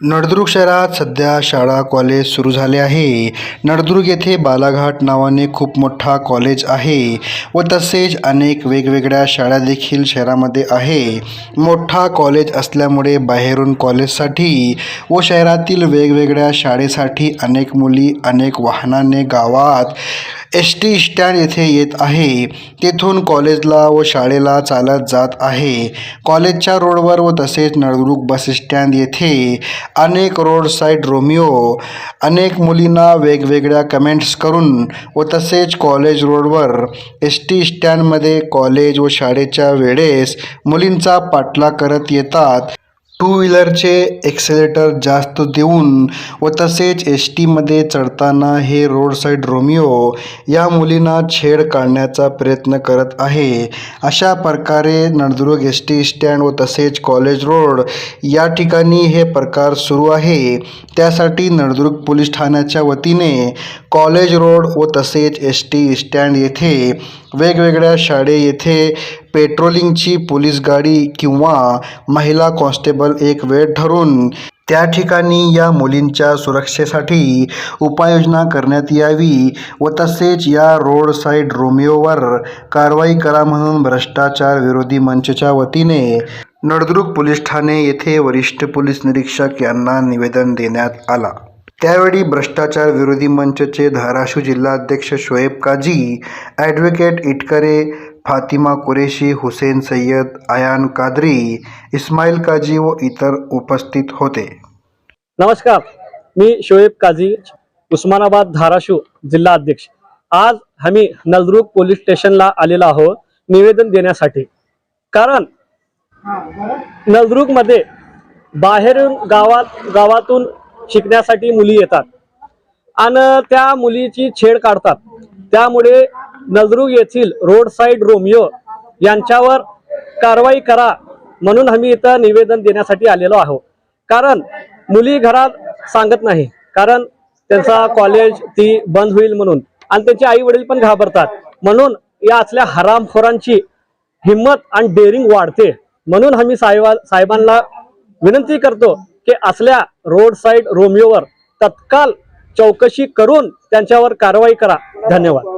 नळदुर्ग शहरात सध्या शाळा कॉलेज सुरू झाले आहे. नळदुर्ग येथे बालाघाट नावाने खूप मोठा कॉलेज आहे व तसेच अनेक वेगवेगळ्या शाळा देखील शहरामध्ये आहे. मोठा कॉलेज असल्यामुळे बाहेरून कॉलेजसाठी व शहरातील वेगवेगळ्या शाळेसाठी अनेक मुली अनेक वाहनाने गावात एस टी स्टँड येथे येत आहे. तेथून कॉलेजला व शाळेला चालत जात आहे. कॉलेजच्या रोडवर व तसेच नळदुर्ग बस स्टँड येथे अनेक रोड साईड रोमिओ अनेक मुलींना वेगवेगळ्या कमेंट्स करून व तसेच कॉलेज रोडवर एस टी स्टँडमध्ये कॉलेज व शाळेच्या वेळेस मुलींचा पाठलाग करत येतात. टू व्हीलरचे एक्सेलेटर जास्त देऊन व तसेच एस टीमध्ये चढताना हे रोड साईड रोमिओ या मुलींना छेड काढण्याचा प्रयत्न करत आहे. अशा प्रकारे नळदुर्ग एस टी स्टँड व तसेच कॉलेज रोड या ठिकाणी हे प्रकार सुरू आहे. त्यासाठी नळदुर्ग पोलीस ठाण्याच्या वतीने कॉलेज रोड व तसेच एस टी स्टँड येथे वेगवेगळ्या शाळे येथे पेट्रोलिंगची पोलीस गाडी किंवा महिला कॉन्स्टेबल एक वेळ ठरून त्या ठिकाणी या मुलींच्या सुरक्षेसाठी उपाययोजना करण्यात यावी व तसेच या रोड साईड रोमिओवर कारवाई करा म्हणून भ्रष्टाचार विरोधी मंचच्या वतीने नळदुर्ग पोलीस ठाणे येथे वरिष्ठ पोलीस निरीक्षक यांना निवेदन देण्यात आला. त्यावेळी भ्रष्टाचार विरोधी मंचचे धाराशिव जिल्हाध्यक्ष शोएब काझी ॲडव्होकेट इटकरे फातिमा कुरेशी हुसेन सय्यद आयान कादरी इस्माईल काजी व इतर उपस्थित होते. नमस्कार. मी शोएब काझी उस्मानाबाद धाराशिव जिल्हा अध्यक्ष. आज आम्ही नलदुर्ग पोलीस स्टेशनला आलेलो आहोत निवेदन देण्यासाठी. कारण नलदुर्गमध्ये बाहेरून गावात गावातून शिकण्यासाठी मुली येतात. आणि त्या मुलीची छेड काढतात. त्यामुळे नलदुर्ग येथील रोड साईड रोमिओ यांच्यावर कारवाई करा म्हणून आम्ही इथं निवेदन देण्यासाठी आलेलो आहोत. कारण मुली घरात सांगत नाही. कारण त्यांचा कॉलेज ती बंद होईल म्हणून. आणि त्यांचे आई वडील पण घाबरतात. म्हणून या असल्या हरामखोरांची हिंमत आणि डेअरिंग वाढते. म्हणून आम्ही साहेबा साहेबांना विनंती करतो की असल्या रोड साईड रोमिओवर तत्काल चौकशी करून त्यांच्यावर कारवाई करा. धन्यवाद.